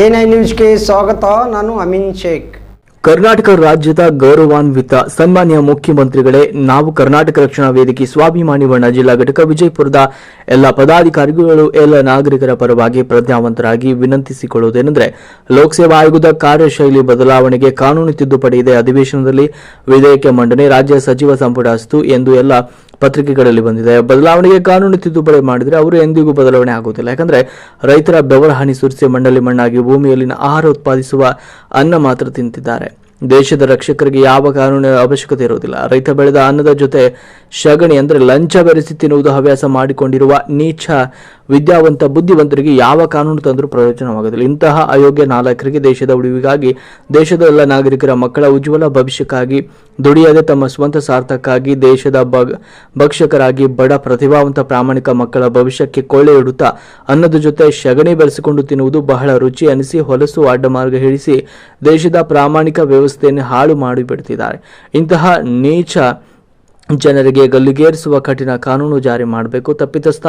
N I ನ್ಯೂಸ್ಗೆ ಸ್ವಾಗತ, ನಾನು ಅಮಿನ್ ಶೇಖ್. ಕರ್ನಾಟಕ ರಾಜ್ಯದ ಗೌರವಾನ್ವಿತ, ಸನ್ಮಾನ್ಯ ಮುಖ್ಯಮಂತ್ರಿಗಳೇ, ನಾವು ಕರ್ನಾಟಕ ರಕ್ಷಣಾ ವೇದಿಕೆ ಸ್ವಾಭಿಮಾನಿ ಬಣ್ಣ ಜಿಲ್ಲಾ ಘಟಕ ವಿಜಯಪುರದ ಎಲ್ಲ ಪದಾಧಿಕಾರಿಗಳು, ಎಲ್ಲ ನಾಗರಿಕರ ಪರವಾಗಿ ಪ್ರಜ್ಞಾವಂತರಾಗಿ ವಿನಂತಿಸಿಕೊಳ್ಳುವುದೇನೆಂದರೆ, ಲೋಕಸೇವಾ ಆಯೋಗದ ಕಾರ್ಯಶೈಲಿ ಬದಲಾವಣೆಗೆ ಕಾನೂನು ತಿದ್ದುಪಡಿ ಇದೆ. ಅಧಿವೇಶನದಲ್ಲಿ ವಿಧೇಯಕ ಮಂಡನೆ ರಾಜ್ಯ ಸಚಿವ ಸಂಪುಟ ಅಸ್ತು ಎಂದು ಎಲ್ಲ ಪತ್ರಿಕೆಗಳಲ್ಲಿ ಬಂದಿದೆ. ಬದಲಾವಣೆಗೆ ಕಾನೂನು ತಿದ್ದುಪಡಿ ಮಾಡಿದರೆ ಅವರು ಎಂದಿಗೂ ಬದಲಾವಣೆ ಆಗುವುದಿಲ್ಲ. ಯಾಕಂದರೆ ರೈತರ ಬೆವರ ಹಾನಿ ಸುರಿಸಿ ಮಂಡಳಿ ಮಣ್ಣಾಗಿ ಭೂಮಿಯಲ್ಲಿನ ಆಹಾರ ಉತ್ಪಾದಿಸುವ ಅನ್ನ ಮಾತ್ರ ತಿಂತಿದ್ದಾರೆ. ದೇಶದ ರಕ್ಷಕರಿಗೆ ಯಾವ ಕಾನೂನಿನ ಅವಶ್ಯಕತೆ ಇರುವುದಿಲ್ಲ. ರೈತ ಬೆಳೆದ ಅನ್ನದ ಜೊತೆ ಶಗಣಿ ಅಂದರೆ ಲಂಚ ಬೆರೆಸಿ ತಿನ್ನುವುದು ಹವ್ಯಾಸ ಮಾಡಿಕೊಂಡಿರುವ ನೀಚ ವಿದ್ಯಾವಂತ ಬುದ್ಧಿವಂತರಿಗೆ ಯಾವ ಕಾನೂನು ತಂದರೂ ಪ್ರಯೋಜನವಾಗದಿಲ್ಲ. ಇಂತಹ ಅಯೋಗ್ಯ ನಾಲ್ಕರಿಗೆ ದೇಶದ ಉಳಿವಿಗಾಗಿ, ದೇಶದ ಎಲ್ಲ ನಾಗರಿಕರ ಮಕ್ಕಳ ಉಜ್ವಲ ಭವಿಷ್ಯಕ್ಕಾಗಿ, ದುಡಿಯದೆ ತಮ್ಮ ಸ್ವಂತ ಸಾರ್ಥಕ್ಕಾಗಿ ದೇಶದ ಭಕ್ಷಕರಾಗಿ, ಬಡ ಪ್ರತಿಭಾವಂತ ಪ್ರಾಮಾಣಿಕ ಮಕ್ಕಳ ಭವಿಷ್ಯಕ್ಕೆ ಕೊಳ್ಳೆ ಇಡುತ್ತಾ, ಅನ್ನದ ಜೊತೆ ಶಗಣಿ ಬೆಳೆಸಿಕೊಂಡು ತಿನ್ನುವುದು ಬಹಳ ರುಚಿ ಅನಿಸಿ ಹೊಲಸು ಅಡ್ಡಮಾರ್ಗ ಹಿಡಿಸಿ ದೇಶದ ಪ್ರಾಮಾಣಿಕ ವ್ಯವಸ್ಥೆಯನ್ನು ಹಾಳು ಮಾಡಿಬಿಡ್ತಿದ್ದಾರೆ. ಇಂತಹ ನೀಚ ಜನರಿಗೆ ಗಲ್ಲಿಗೇರಿಸುವ ಕಠಿಣ ಕಾನೂನು ಜಾರಿ ಮಾಡಬೇಕು. ತಪ್ಪಿತಸ್ಥ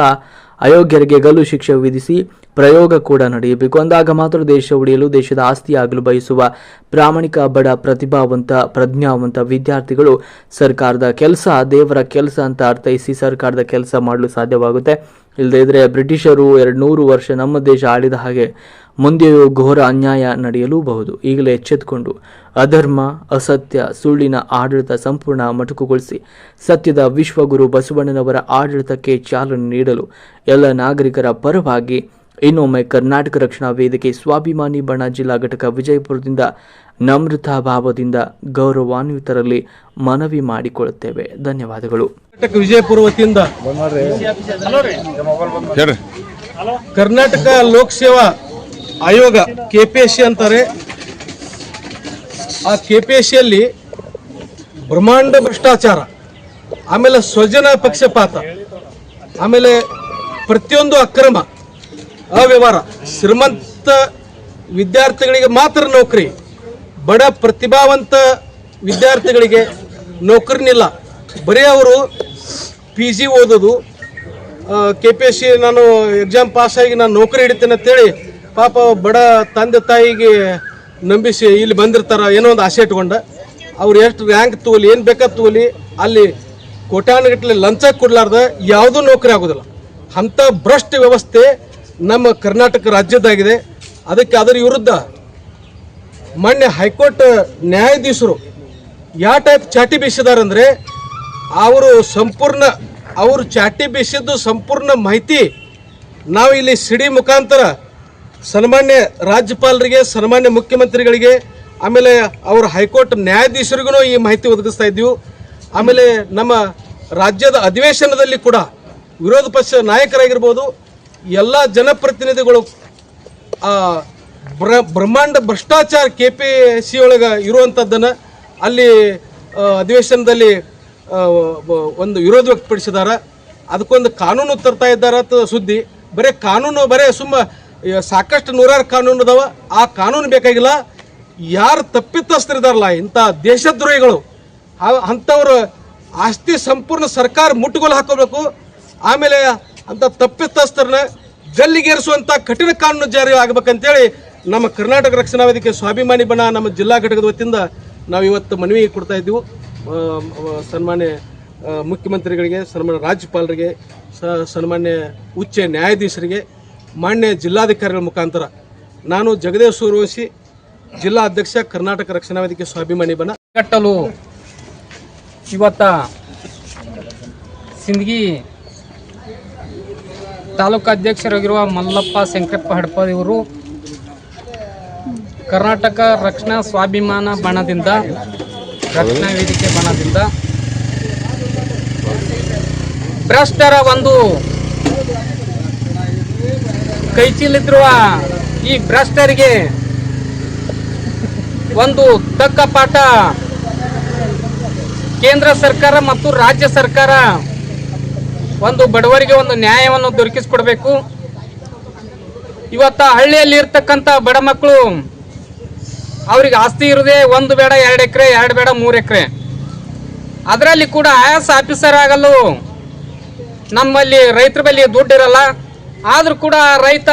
ಅಯೋಗ್ಯರಿಗೆ ಗಲ್ಲು ಶಿಕ್ಷೆ ವಿಧಿಸಿ ಪ್ರಯೋಗ ಕೂಡ ನಡೆಯಬೇಕು. ಅಂದಾಗ ಮಾತ್ರ ದೇಶ ಉಳಿಯಲು, ದೇಶದ ಆಸ್ತಿಯಾಗಲು ಬಯಸುವ ಪ್ರಾಮಾಣಿಕ, ಬಡ, ಪ್ರತಿಭಾವಂತ, ಪ್ರಜ್ಞಾವಂತ ವಿದ್ಯಾರ್ಥಿಗಳು ಸರ್ಕಾರದ ಕೆಲಸ, ದೇವರ ಕೆಲಸ ಅಂತ ಅರ್ಥೈಸಿ ಸರ್ಕಾರದ ಕೆಲಸ ಮಾಡಲು ಸಾಧ್ಯವಾಗುತ್ತೆ. ಇಲ್ಲದೇ ಇದ್ದರೆ ಬ್ರಿಟಿಷರು ಎರಡು ನೂರು ವರ್ಷ ನಮ್ಮ ದೇಶ ಆಳಿದ ಹಾಗೆ ಮುಂದೆಯೂ ಘೋರ ಅನ್ಯಾಯ ನಡೆಯಲೂಬಹುದು. ಈಗಲೇ ಎಚ್ಚೆತ್ತುಕೊಂಡು ಅಧರ್ಮ, ಅಸತ್ಯ, ಸುಳ್ಳಿನ ಆಡಳಿತ ಸಂಪೂರ್ಣ ಮೊಟಕುಗೊಳಿಸಿ ಸತ್ಯದ ವಿಶ್ವಗುರು ಬಸವಣ್ಣನವರ ಆಡಳಿತಕ್ಕೆ ಚಾಲನೆ ನೀಡಲು ಎಲ್ಲ ನಾಗರಿಕರ ಪರವಾಗಿ ಇನ್ನೊಮ್ಮೆ ಕರ್ನಾಟಕ ರಕ್ಷಣಾ ವೇದಿಕೆ ಸ್ವಾಭಿಮಾನಿ ಬಣ ಜಿಲ್ಲಾ ಘಟಕ ವಿಜಯಪುರದಿಂದ ನಮ್ರತಾ ಭಾವದಿಂದ ಗೌರವಾನ್ವಿತರಲ್ಲಿ ಮನವಿ ಮಾಡಿಕೊಳ್ಳುತ್ತೇವೆ. ಧನ್ಯವಾದಗಳು. ಕರ್ನಾಟಕ ವಿಜಯಪುರ ವತಿಯಿಂದ ಕರ್ನಾಟಕ ಲೋಕಸೇವಾ ಆಯೋಗ ಕೆಪಿಎಸ್ಸಿ ಅಂತಾರೆ. ಆ ಕೆಪಿಎಸ್ಸಿಯಲ್ಲಿ ಬ್ರಹ್ಮಾಂಡ ಭ್ರಷ್ಟಾಚಾರ ಆಮೇಲೆ ಸ್ವಜನ ಪಕ್ಷಪಾತ ಆಮೇಲೆ ಪ್ರತಿಯೊಂದು ಅಕ್ರಮ ಅವ್ಯವಹಾರ. ಶ್ರೀಮಂತ ವಿದ್ಯಾರ್ಥಿಗಳಿಗೆ ಮಾತ್ರ ನೌಕರಿ, ಬಡ ಪ್ರತಿಭಾವಂತ ವಿದ್ಯಾರ್ಥಿಗಳಿಗೆ ನೌಕರಿನಿಲ್ಲ. ಬರೀ ಅವರು ಪಿ ಜಿ ಓದೋದು ಕೆ ಪಿ ಎಸ್ ಸಿ ನಾನು ಎಕ್ಸಾಮ್ ಪಾಸ್ ಆಗಿ ನಾನು ನೌಕರಿ ಹಿಡಿತೇನೆ ಅಂತೇಳಿ ಪಾಪ ಬಡ ತಂದೆ ತಾಯಿಗೆ ನಂಬಿಸಿ ಇಲ್ಲಿ ಬಂದಿರ್ತಾರ ಏನೋ ಒಂದು ಆಸೆ ಇಟ್ಕೊಂಡ. ಅವ್ರು ಎಷ್ಟು ರ್ಯಾಂಕ್ ತಗೋಲಿ, ಏನು ಬೇಕಾದ ತಗೋಲಿ, ಅಲ್ಲಿ ಕೋಟ್ಯಾನುಗಟ್ಟಲೆ ಲಂಚ ಕೊಡ್ಲಾರ್ದ ಯಾವುದೂ ನೌಕರಿ ಆಗೋದಿಲ್ಲ. ಅಂಥ ಭ್ರಷ್ಟ ವ್ಯವಸ್ಥೆ ನಮ್ಮ ಕರ್ನಾಟಕ ರಾಜ್ಯದಾಗಿದೆ ಅದಕ್ಕೆ ಅದರ ವಿರುದ್ಧ ಮೊನ್ನೆ ಹೈಕೋರ್ಟ್ ನ್ಯಾಯಾಧೀಶರು ಯಾವ ಟೈಪ್ ಚಾಟಿ ಬೀಸಿದಾರಂದರೆ ಅವರು ಸಂಪೂರ್ಣ, ಅವರು ಚಾಟಿ ಬೀಸಿದ್ದು ಸಂಪೂರ್ಣ ಮಾಹಿತಿ ನಾವು ಇಲ್ಲಿ ಸಿಡಿ ಮುಖಾಂತರ ಸನ್ಮಾನ್ಯ ರಾಜ್ಯಪಾಲರಿಗೆ, ಸನ್ಮಾನ್ಯ ಮುಖ್ಯಮಂತ್ರಿಗಳಿಗೆ, ಆಮೇಲೆ ಅವರ ಹೈಕೋರ್ಟ್ ನ್ಯಾಯಾಧೀಶರಿಗೂ ಈ ಮಾಹಿತಿ ಒದಗಿಸ್ತಾ ಇದ್ದೀವಿ. ಆಮೇಲೆ ನಮ್ಮ ರಾಜ್ಯದ ಅಧಿವೇಶನದಲ್ಲಿ ಕೂಡ ವಿರೋಧ ಪಕ್ಷ ನಾಯಕರಾಗಿರ್ಬೋದು ಎಲ್ಲ ಜನಪ್ರತಿನಿಧಿಗಳು ಬ್ರ, ಬ್ರಹ್ಮಾಂಡ ಭ್ರಷ್ಟಾಚಾರ ಕೆ ಪಿ ಸಿ ಒಳಗೆ ಇರುವಂಥದ್ದನ್ನು ಅಲ್ಲಿ ಅಧಿವೇಶನದಲ್ಲಿ ಒಂದು ವಿರೋಧ ವ್ಯಕ್ತಪಡಿಸಿದ್ದಾರೆ ಅದಕ್ಕೊಂದು ಕಾನೂನು ತರ್ತಾ ಇದ್ದಾರೆ ಅಂತ ಸುದ್ದಿ. ಬರೀ ಕಾನೂನು, ಬರೀ ಸುಮ್ಮ ಸಾಕಷ್ಟು ನೂರಾರು ಕಾನೂನು ಅದಾವ. ಆ ಕಾನೂನು ಬೇಕಾಗಿಲ್ಲ. ಯಾರು ತಪ್ಪಿತಸ್ಥರಿದಾರಲ್ಲ ಇಂಥ ದೇಶದ್ರೋಹಿಗಳು. ಅಂಥವ್ರ ಆಸ್ತಿ ಸಂಪೂರ್ಣ ಸರ್ಕಾರ ಮುಟ್ಟುಗೋಲು ಹಾಕೋಬೇಕು. ಆಮೇಲೆ ಅಂಥ ತಪ್ಪಿತಸ್ಥರನ್ನ ಗಲ್ಲಿಗೇರಿಸುವಂಥ ಕಠಿಣ ಕಾನೂನು ಜಾರಿ ಆಗ್ಬೇಕಂತೇಳಿ ನಮ್ಮ ಕರ್ನಾಟಕ ರಕ್ಷಣಾ ವೇದಿಕೆ ಸ್ವಾಭಿಮಾನಿ ಬಣ ನಮ್ಮ ಜಿಲ್ಲಾ ಘಟಕದ ವತಿಯಿಂದ ನಾವು ಇವತ್ತು ಮನವಿ ಕೊಡ್ತಾ ಇದ್ದೀವಿ. ಸನ್ಮಾನ್ಯ ಮುಖ್ಯಮಂತ್ರಿಗಳಿಗೆ, ಸನ್ಮಾನ್ಯ ರಾಜ್ಯಪಾಲರಿಗೆ ಸನ್ಮಾನ್ಯ ಉಚ್ಚ ನ್ಯಾಯಾಧೀಶರಿಗೆ, ಮಾನ್ಯ ಜಿಲ್ಲಾಧಿಕಾರಿಗಳ ಮುಖಾಂತರ ನಾನು ಜಗದೇವ್ ಸೂರ್ವಶಿ ಜಿಲ್ಲಾ ಅಧ್ಯಕ್ಷ, ಕರ್ನಾಟಕ ರಕ್ಷಣಾ ವೇದಿಕೆ ಸ್ವಾಭಿಮಾನಿ ಬಣ. ಕಟ್ಟಲು ಇವತ್ತ ಸಿಂದಗಿ ತಾಲೂಕು ಅಧ್ಯಕ್ಷರಾಗಿರುವ ಮಲ್ಲಪ್ಪ ಶಂಕರಪ್ಪ ಹಡ್ಪದ್ ಇವರು ಕರ್ನಾಟಕ ರಕ್ಷಣಾ ಸ್ವಾಭಿಮಾನ ಬಣದಿಂದ, ರಕ್ಷಣಾ ವೇದಿಕೆ ಬಣದಿಂದ ಭ್ರಷ್ಟರ ಒಂದು ಕೈಚೀಲಿದ್ರುವ ಈ ಭ್ರಷ್ಟರಿಗೆ ಒಂದು ತಕ್ಕ ಪಾಠ ಕೇಂದ್ರ ಸರ್ಕಾರ ಮತ್ತು ರಾಜ್ಯ ಸರ್ಕಾರ ಒಂದು ಬಡವರಿಗೆ ಒಂದು ನ್ಯಾಯವನ್ನು ದೊರಕಿಸಿಕೊಡ್ಬೇಕು. ಇವತ್ತ ಹಳ್ಳಿಯಲ್ಲಿ ಇರ್ತಕ್ಕಂಥ ಬಡ ಮಕ್ಕಳು ಅವ್ರಿಗೆ ಆಸ್ತಿ ಇರದೆ ಒಂದು ಬೇಡ, ಎರಡು ಎಕರೆ, ಎರಡು ಬೇಡ, ಮೂರು ಎಕರೆ. ಅದರಲ್ಲಿ ಕೂಡ ಎಸ್ ಆಫೀಸರ್ ಆಗಲು ನಮ್ಮಲ್ಲಿ ರೈತರ ಬಳಿ ದುಡ್ಡು ಇರಲ್ಲ ಆದ್ರೂ ಕೂಡ ರೈತ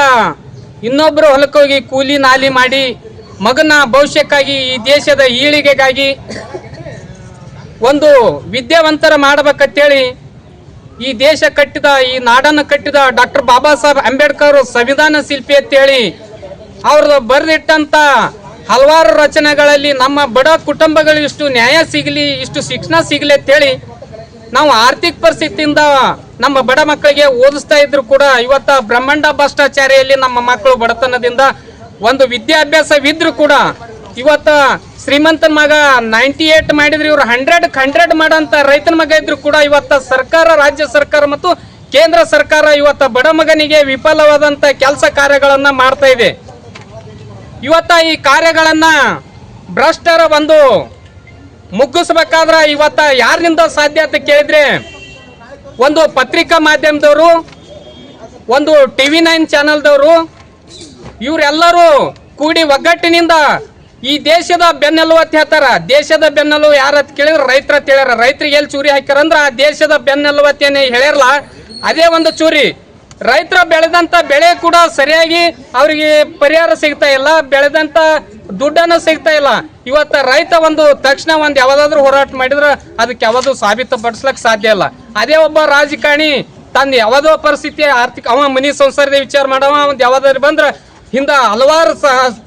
ಇನ್ನೊಬ್ಬರು ಹೊಲಕ್ಕೆ ಹೋಗಿ ಕೂಲಿ ನಾಲಿ ಮಾಡಿ ಮಗನ ಭವಿಷ್ಯಕ್ಕಾಗಿ ಈ ದೇಶದ ಈಳಿಗೆಗಾಗಿ ಒಂದು ವಿದ್ಯಾವಂತರ ಮಾಡಬೇಕಂತೇಳಿ ಈ ದೇಶ ಕಟ್ಟಿದ, ಈ ನಾಡನ್ನು ಕಟ್ಟಿದ ಡಾಕ್ಟರ್ ಬಾಬಾ ಸಾಹೇಬ್ ಅಂಬೇಡ್ಕರ್ ಸಂವಿಧಾನ ಶಿಲ್ಪಿ ಅಂತೇಳಿ ಅವ್ರದ್ದು ಬರೆದಿಟ್ಟಂತ ಹಲವಾರು ರಚನೆಗಳಲ್ಲಿ ನಮ್ಮ ಬಡ ಕುಟುಂಬಗಳು ಇಷ್ಟು ನ್ಯಾಯ ಸಿಗಲಿ, ಇಷ್ಟು ಶಿಕ್ಷಣ ಸಿಗಲಿ ಅಂತೇಳಿ ನಾವು ಆರ್ಥಿಕ ಪರಿಸ್ಥಿತಿಯಿಂದ ನಮ್ಮ ಬಡ ಮಕ್ಕಳಿಗೆ ಓದಿಸ್ತಾ ಇದ್ರು ಕೂಡ ಇವತ್ತ ಬ್ರಹ್ಮಾಂಡ ಭ್ರಷ್ಟಾಚಾರಿಯಲ್ಲಿ ನಮ್ಮ ಮಕ್ಕಳು ಬಡತನದಿಂದ ಒಂದು ವಿದ್ಯಾಭ್ಯಾಸವಿದ್ರು ಕೂಡ ಇವತ್ತ ಶ್ರೀಮಂತನ ಮಗ ನೈಂಟಿ ಏಟ್ ಮಾಡಿದ್ರೆ, ಇವ್ರು ಹಂಡ್ರೆಡ್ ಹಂಡ್ರೆಡ್ ಮಾಡಂತ ರೈತನ ಮಗ ಇದ್ರು ಕೂಡ ಇವತ್ತ ಸರ್ಕಾರ, ರಾಜ್ಯ ಸರ್ಕಾರ ಮತ್ತು ಕೇಂದ್ರ ಸರ್ಕಾರ ಇವತ್ತ ಬಡ ಮಗನಿಗೆ ವಿಫಲವಾದಂತ ಕೆಲಸ ಕಾರ್ಯಗಳನ್ನ ಮಾಡ್ತಾ ಇದೆ. ಇವತ್ತ ಈ ಕಾರ್ಯಗಳನ್ನ ಭ್ರಷ್ಟರ ಒಂದು ಮುಗ್ಗಿಸ್ಬೇಕಾದ್ರ ಇವತ್ತ ಯಾರಿಂದ ಸಾಧ್ಯ ಅಂತ ಕೇಳಿದ್ರೆ ಒಂದು ಪತ್ರಿಕಾ ಮಾಧ್ಯಮದವರು, ಒಂದು ಟಿವಿ ನೈನ್ ಚಾನೆಲ್ದವರು, ಇವರೆಲ್ಲರೂ ಕೂಡಿ ಒಗ್ಗಟ್ಟಿನಿಂದ ಈ ದೇಶದ ಬೆನ್ನೆಲುಬು ಅಂತ ಹೇಳ್ತಾರ. ದೇಶದ ಬೆನ್ನೆಲುಬು ಯಾರ ಅಂತ ಕೇಳಿದ್ರೆ ರೈತರ ಹೇಳ್ಯಾರ. ರೈತರಿಗೆ ಎಲ್ಲಿ ಚೂರಿ ಹಾಕ್ಯಾರಂದ್ರ ಆ ದೇಶದ ಬೆನ್ನೆಲುಬು ಅಂತ ಏನ್ ಹೇಳ್ಯಾರಲ್ಲ, ಅದೇ ಒಂದು ಚೂರಿ. ರೈತರ ಬೆಳೆದಂತ ಬೆಳೆ ಕೂಡ ಸರಿಯಾಗಿ ಅವರಿಗೆ ಪರಿಹಾರ ಸಿಗ್ತಾ ಇಲ್ಲ, ಬೆಳೆದಂತ ದುಡ್ಡನ್ನು ಸಿಗ್ತಾ ಇಲ್ಲ. ಇವತ್ತ ರೈತ ಒಂದು ತಕ್ಷಣ ಒಂದು ಯಾವ್ದಾದ್ರು ಹೋರಾಟ ಮಾಡಿದ್ರ ಅದಕ್ಕೆ ಯಾವುದು ಸಾಬೀತುಪಡಿಸ್ಲಕ್ ಸಾಧ್ಯ ಇಲ್ಲ. ಅದೇ ಒಬ್ಬ ರಾಜಕಾರಣಿ ತನ್ನ ಯಾವುದೋ ಪರಿಸ್ಥಿತಿ ಆರ್ಥಿಕ ಅವ ಮನಿ ಸಂಸಾರದ ವಿಚಾರ ಮಾಡವ, ಒಂದು ಯಾವ್ದಾದ್ರು ಬಂದ್ರ ಹಿಂದ ಹಲವಾರು ಸ-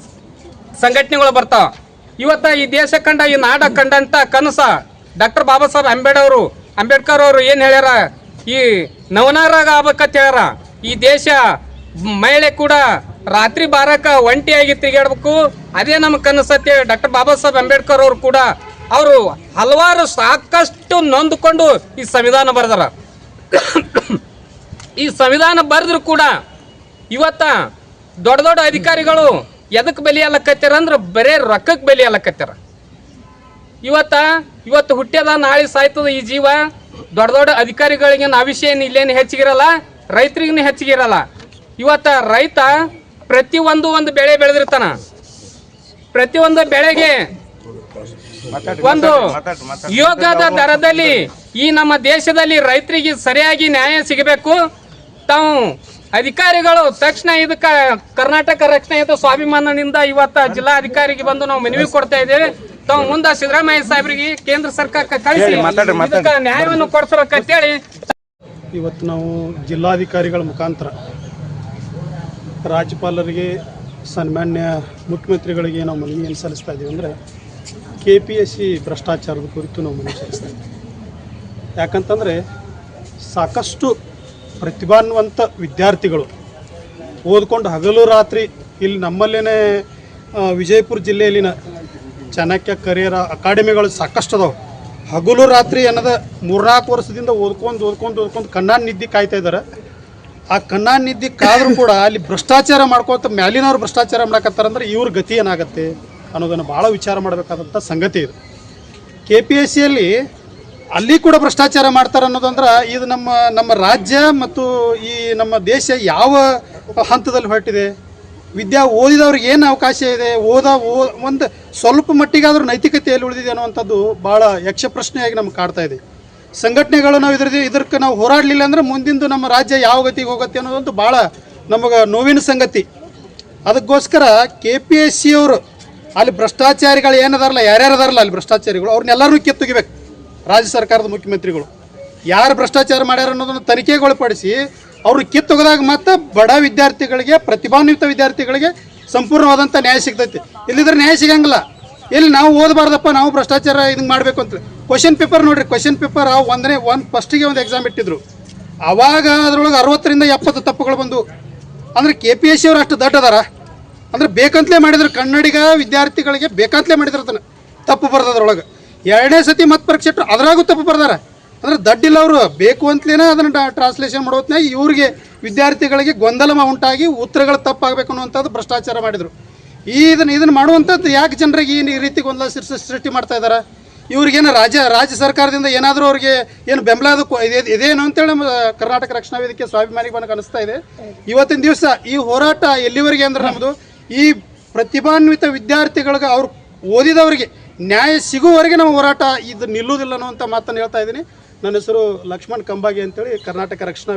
ಸಂಘಟನೆಗಳು ಬರ್ತಾವ. ಇವತ್ತ ಈ ದೇಶ ಕಂಡ, ಈ ನಾಡ ಕಂಡಂತ ಕನಸ ಡಾಕ್ಟರ್ ಬಾಬಾ ಸಾಹೇಬ್ ಅಂಬೇಡ್ ಅವರು, ಅಂಬೇಡ್ಕರ್ ಅವರು ಏನ್ ಹೇಳ್ಯಾರ? ಈ ನವನಾರಾಗ ಆಗ್ಬೇಕಂತ ಹೇಳ್ಯಾರ. ಈ ದೇಶ ಮಹಿಳೆ ಕೂಡ ರಾತ್ರಿ ಬಾರಕ ಒಂಟಿಯಾಗಿ ತಿರುಗಾಡ್ಬೇಕು. ಅದೇ ನಮ್ಮ ಕನಸತ್ತೆ ಡಾಕ್ಟರ್ ಬಾಬಾ ಸಾಹೇಬ್ ಅಂಬೇಡ್ಕರ್ ಅವರು ಕೂಡ ಅವರು ಹಲವಾರು ಸಾಕಷ್ಟು ನೊಂದ್ಕೊಂಡು ಈ ಸಂವಿಧಾನ ಬರೆದಾರ. ಈ ಸಂವಿಧಾನ ಬರೆದ್ರು ಕೂಡ ಇವತ್ತ ದೊಡ್ಡ ದೊಡ್ಡ ಅಧಿಕಾರಿಗಳು ಎದಕ್ ಬೆಲೆ ಅಲ್ಲಕತ್ತಾರ ಅಂದ್ರೆ ಬರೇ ರೊಕ್ಕಕ್ಕೆ ಬೆಲೆ ಅಲ್ಲಕತ್ತಾರ ಇವತ್ತ, ಇವತ್ತು ಹುಟ್ಟ್ಯದ ನಾಳೆ ಸಾಯ್ತದ ಈ ಜೀವ, ದೊಡ್ಡ ದೊಡ್ಡ ಅಧಿಕಾರಿಗಳಿಗೆ ಏನು ಇಲ್ಲೇನು ಹೆಚ್ಚಿಗಿರಲ್ಲ ರೈತರಿಗೂ ಹೆಚ್ಚಿಗಿರಲ್ಲ. ಇವತ್ತ ರೈತ ಪ್ರತಿ ಒಂದು ಒಂದು ಬೆಳೆ ಬೆಳೆದಿರ್ತಾನ. ಪ್ರತಿಯೊಂದು ಬೆಳೆಗೆ ಒಂದು ಯೋಗದ ದರದಲ್ಲಿ ಈ ನಮ್ಮ ದೇಶದಲ್ಲಿ ರೈತರಿಗೆ ಸರಿಯಾಗಿ ನ್ಯಾಯ ಸಿಗಬೇಕು. ತಾವು ಅಧಿಕಾರಿಗಳು ತಕ್ಷಣ ಇದಕ್ಕ ಕರ್ನಾಟಕ ರಕ್ಷಣಾ ಇದು ಸ್ವಾಭಿಮಾನದಿಂದ ಇವತ್ತ ಜಿಲ್ಲಾಧಿಕಾರಿಗೆ ಬಂದು ನಾವು ಮನವಿ ಕೊಡ್ತಾ ಇದ್ದೇವೆ. ತಾವು ಮುಂದ ಸಿದ್ದರಾಮಯ್ಯ ಸಾಹೇಬರಿಗೆ ಕೇಂದ್ರ ಸರ್ಕಾರಕ್ಕೆ ಕಳಿಸಿ ನ್ಯಾಯವನ್ನು ಕೊಡ್ಸಬೇಕಂತೇಳಿ. ಇವತ್ತು ನಾವು ಜಿಲ್ಲಾಧಿಕಾರಿಗಳ ಮುಖಾಂತರ ರಾಜ್ಯಪಾಲರಿಗೆ ಸನ್ಮಾನ್ಯ ಮುಖ್ಯಮಂತ್ರಿಗಳಿಗೆ ನಾವು ಮನವಿಯನ್ನು ಸಲ್ಲಿಸ್ತಾ ಇದ್ದೀವಿ ಅಂದರೆ ಕೆ ಪಿ ಎಸ್ ಸಿ ಭ್ರಷ್ಟಾಚಾರದ ಕುರಿತು ನಾವು ಮನವಿ ಸಲ್ಲಿಸ್ತಾ ಇದ್ದೀವಿ. ಯಾಕಂತಂದರೆ ಸಾಕಷ್ಟು ಪ್ರತಿಭಾನ್ವಂತ ವಿದ್ಯಾರ್ಥಿಗಳು. ಓದ್ಕೊಂಡು ಹಗಲು ರಾತ್ರಿ ಇಲ್ಲಿ ನಮ್ಮಲ್ಲೇ ವಿಜಯಪುರ ಜಿಲ್ಲೆಯಲ್ಲಿನ ಚಾಣಕ್ಯ ಕರಿಯರ ಅಕಾಡೆಮಿಗಳು ಸಾಕಷ್ಟು ಅದಾವೆ. ಹಗಲು ರಾತ್ರಿ ಅನ್ನದ ಮೂರ್ನಾಲ್ಕು ವರ್ಷದಿಂದ ಓದ್ಕೊಂಡು ಓದ್ಕೊಂಡು ಓದ್ಕೊಂಡು ಕಣ್ಣಾನ್ ನಿದ್ದೆ ಕಾಯ್ತಾ ಇದ್ದಾರೆ. ಆ ಕಣ್ಣಾನ್ ನಿದ್ದೆ ಕಾದ್ರೂ ಕೂಡ ಅಲ್ಲಿ ಭ್ರಷ್ಟಾಚಾರ ಮಾಡ್ಕೊತ ಮ್ಯಾಲಿನವ್ರು ಭ್ರಷ್ಟಾಚಾರ ಮಾಡಕತ್ತಾರಂದ್ರೆ ಇವ್ರ ಗತಿ ಏನಾಗುತ್ತೆ ಅನ್ನೋದನ್ನು ಭಾಳ ವಿಚಾರ ಮಾಡಬೇಕಾದಂಥ ಸಂಗತಿ ಇದು. ಕೆ ಪಿ ಎಸ್ ಸಿಯಲ್ಲಿ ಅಲ್ಲಿ ಕೂಡ ಭ್ರಷ್ಟಾಚಾರ ಮಾಡ್ತಾರೆ ಅನ್ನೋದಂದ್ರೆ ಇದು ನಮ್ಮ ನಮ್ಮ ರಾಜ್ಯ ಮತ್ತು ಈ ನಮ್ಮ ದೇಶ ಯಾವ ಹಂತದಲ್ಲಿ ಹೊರಟಿದೆ? ವಿದ್ಯಾ ಓದಿದವ್ರಿಗೆ ಏನು ಅವಕಾಶ ಇದೆ? ಓದ, ಓ, ಒಂದು ಸ್ವಲ್ಪ ಮಟ್ಟಿಗಾದ್ರೂ ನೈತಿಕತೆಯಲ್ಲಿ ಉಳಿದಿದೆ ಅನ್ನುವಂಥದ್ದು ಭಾಳ ಯಕ್ಷ ಪ್ರಶ್ನೆಯಾಗಿ ನಮ್ಗೆ ಕಾಡ್ತಾ ಇದೆ. ಸಂಘಟನೆಗಳು ನಾವು ಇದ್ರದ್ದು, ಇದಕ್ಕೆ ನಾವು ಹೋರಾಡಲಿಲ್ಲ ಅಂದ್ರೆ ಮುಂದಿಂದು ನಮ್ಮ ರಾಜ್ಯ ಯಾವ ಗತಿಗೆ ಹೋಗುತ್ತೆ ಅನ್ನೋದಂತೂ ಭಾಳ ನಮಗೆ ನೋವಿನ ಸಂಗತಿ. ಅದಕ್ಕೋಸ್ಕರ ಕೆ ಪಿ ಎಸ್ ಸಿ ಅವರು, ಅಲ್ಲಿ ಭ್ರಷ್ಟಾಚಾರಿಗಳು ಏನದಾರಲ್ಲ ಯಾರ್ಯಾರು ಅದಾರಲ್ಲ ಅಲ್ಲಿ ಭ್ರಷ್ಟಾಚಾರಿಗಳು ಅವ್ರನ್ನೆಲ್ಲರೂ ಕಿತ್ತೊಗಿಬೇಕು. ರಾಜ್ಯ ಸರ್ಕಾರದ ಮುಖ್ಯಮಂತ್ರಿಗಳು. ಯಾರು ಭ್ರಷ್ಟಾಚಾರ ಮಾಡ್ಯಾರ ಅನ್ನೋದನ್ನು ತನಿಖೆಗೊಳಪಡಿಸಿ ಅವರು ಕಿತ್ತೊಗೆದಾಗ ಮತ್ತೆ ಬಡ ವಿದ್ಯಾರ್ಥಿಗಳಿಗೆ, ಪ್ರತಿಭಾನ್ವಿತ ವಿದ್ಯಾರ್ಥಿಗಳಿಗೆ ಸಂಪೂರ್ಣವಾದಂಥ ನ್ಯಾಯ ಸಿಗ್ತೈತಿ. ಇಲ್ಲಿದ್ರೆ ನ್ಯಾಯ ಸಿಗಂಗಿಲ್ಲ. ಇಲ್ಲಿ ನಾವು ಓದಬಾರ್ದಪ್ಪ, ನಾವು ಭ್ರಷ್ಟಾಚಾರ ಇದನ್ನ ಮಾಡಬೇಕು ಅಂತ. ಕ್ವಶನ್ ಪೇಪರ್ ನೋಡ್ರಿ ಕ್ವಶನ್ ಪೇಪರ್ ಆ ಒಂದನೇ, ಒಂದು ಫಸ್ಟಿಗೆ ಒಂದು ಎಕ್ಸಾಮ್ ಇಟ್ಟಿದ್ರು. ಅವಾಗ ಅದರೊಳಗೆ ಅರವತ್ತರಿಂದ ಎಪ್ಪತ್ತು ತಪ್ಪುಗಳು ಬಂದು ಅಂದ್ರೆ ಕೆ ಪಿ ಎಸ್ ಸಿ ಅವ್ರು ಅಷ್ಟು ದಡ್ಡ ಅದಾರ ಬೇಕಂತಲೇ ಮಾಡಿದ್ರು. ಕನ್ನಡಿಗ ವಿದ್ಯಾರ್ಥಿಗಳಿಗೆ ಬೇಕಂತಲೇ ಮಾಡಿದ್ರು ಅದನ್ನು. ತಪ್ಪು ಬರ್ದ ಅದ್ರೊಳಗೆ ಎರಡನೇ ಸತಿ ಮತ್ತೆ ಪರೀಕ್ಷೆ ಅದ್ರಾಗೂ ತಪ್ಪು ಬರ್ದಾರ. ಅಂದ್ರೆ ದಡ್ಡಿಲ್ಲ ಅವರು ಬೇಕು ಅಂತಲೇ ಅದನ್ನು ಟ್ರಾನ್ಸ್ಲೇಷನ್ ಮಾಡೋ ಇವರಿಗೆ ಇವ್ರಿಗೆ ವಿದ್ಯಾರ್ಥಿಗಳಿಗೆ ಗೊಂದಲ ಉಂಟಾಗಿ ಉತ್ತರಗಳು ತಪ್ಪಾಗಬೇಕು ಅನ್ನುವಂಥದ್ದು ಭ್ರಷ್ಟಾಚಾರ ಮಾಡಿದರು. ಈ ಇದನ್ನು ಇದನ್ನು ಮಾಡುವಂಥದ್ದು ಯಾಕೆ ಜನರಿಗೆ ಈ ರೀತಿ ಗೊಂದಲ ಸೃಷ್ಟಿ ಮಾಡ್ತಾ ಇದ್ದಾರೆ ಇವ್ರಿಗೇನು ರಾಜ್ಯ ರಾಜ್ಯ ಸರ್ಕಾರದಿಂದ ಏನಾದರೂ ಅವ್ರಿಗೆ ಏನು ಬೆಂಬಲ ಇದೇನು ಅಂತೇಳಿ ನಮ್ಮ ಕರ್ನಾಟಕ ರಕ್ಷಣಾ ವೇದಿಕೆ ಸ್ವಾಭಿಮಾನಿಗೆ ನನಗೆ ಅನಿಸ್ತಾ ಇದೆ. ಇವತ್ತಿನ ದಿವಸ ಈ ಹೋರಾಟ ಎಲ್ಲಿವರೆಗೆ ಅಂದ್ರೆ ನಮ್ಮದು ಈ ಪ್ರತಿಭಾನ್ವಿತ ವಿದ್ಯಾರ್ಥಿಗಳಿಗೆ ಅವ್ರು ಓದಿದವರಿಗೆ ನ್ಯಾಯ ಸಿಗುವವರೆಗೆ ನಮ್ಮ ಹೋರಾಟ ಇದು ನಿಲ್ಲುವುದಿಲ್ಲ ಅನ್ನುವಂಥ ಮಾತನ್ನು ಹೇಳ್ತಾ ಇದ್ದೀನಿ. ನನ್ನ ಹೆಸರು ಲಕ್ಷ್ಮಣ್ ಕಂಬಾಗಿ ಅಂತೇಳಿ ಕರ್ನಾಟಕ ರಕ್ಷಣಾ